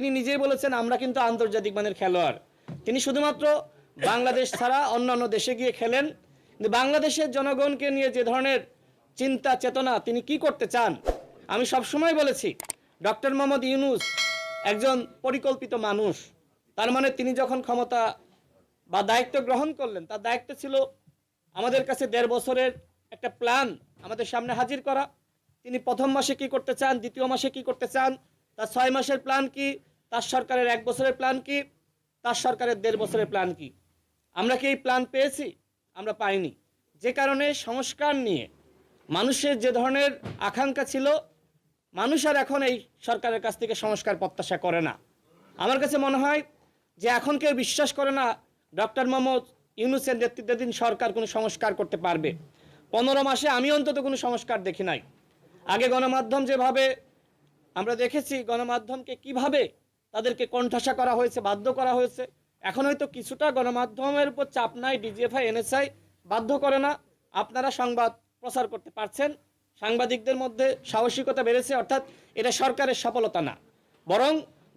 তিনি নিজেই বলেছেন, আমরা কিন্তু আন্তর্জাতিক মানের খেলোয়াড়। তিনি শুধুমাত্র বাংলাদেশ ছাড়া অন্যান্য দেশে গিয়ে খেলেন। কিন্তু বাংলাদেশের জনগণকে নিয়ে যে ধরনের চিন্তা, চেতনা তিনি কি করতে চান, আমি সবসময় বলেছি, ডক্টর মোহাম্মদ ইউনুস একজন পরিকল্পিত মানুষ। তার মানে তিনি যখন ক্ষমতা বা দায়িত্ব গ্রহণ করলেন, তার দায়িত্ব ছিল আমাদের কাছে দেড় বছরের একটা প্ল্যান আমাদের সামনে হাজির করা। তিনি প্রথম মাসে কি করতে চান, দ্বিতীয় মাসে কি করতে চান, তার ছয় মাসের প্ল্যান কি তার সরকারের এক বছরের প্ল্যান কি? তার সরকারের দেড় বছরের প্ল্যান কি? আমরা কি এই প্ল্যান পেয়েছি? আমরা পাইনি। যে কারণে সংস্কার নিয়ে মানুষের যে ধরনের আকাঙ্ক্ষা ছিল, মানুষ আর এখন এই সরকারের কাছ থেকে সংস্কার প্রত্যাশা করে না। আমার কাছে মনে হয় যে এখন কেউ বিশ্বাস করে না ডক্টর মোহাম্মদ ইউনুসের নেতৃত্বাধীন সরকার কোনো সংস্কার করতে পারবে। পনেরো মাসে আমি অন্তত কোনো সংস্কার দেখি নাই। আগে গণমাধ্যম যেভাবে আমরা দেখেছি, গণমাধ্যমকে কীভাবে তাদেরকে কণ্ঠাসা করা হয়েছে, বাধ্য করা হয়েছে। এখন হয়তো কিছুটা গণমাধ্যমের উপর চাপ নাই ডিজিএফআই এনএসআই বাধ্য করে না। আপনারা সংবাদ প্রচার করতে পারছেন। সাংবাদিকদের মধ্যে সাহসিকতা বেড়েছে, অর্থাৎ এটা সরকারের সফলতা না। বরং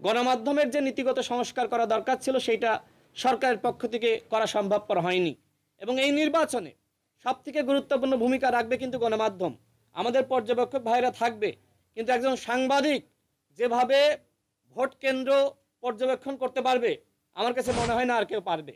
গণমাধ্যমের যে নীতিগত সংস্কার করা দরকার ছিল, সেইটা সরকারের পক্ষ থেকে করা সম্ভবপর হয়নি। এবং এই নির্বাচনে সবথেকে গুরুত্বপূর্ণ ভূমিকা রাখবে কিন্তু গণমাধ্যম। আমাদের পর্যবেক্ষক ভাইরা থাকবে, কিন্তু একজন সাংবাদিক যেভাবে ভোট কেন্দ্র পর্যবেক্ষণ করতে পারবে? আমার কাছে মনে হয় না আর কেউ পারবে।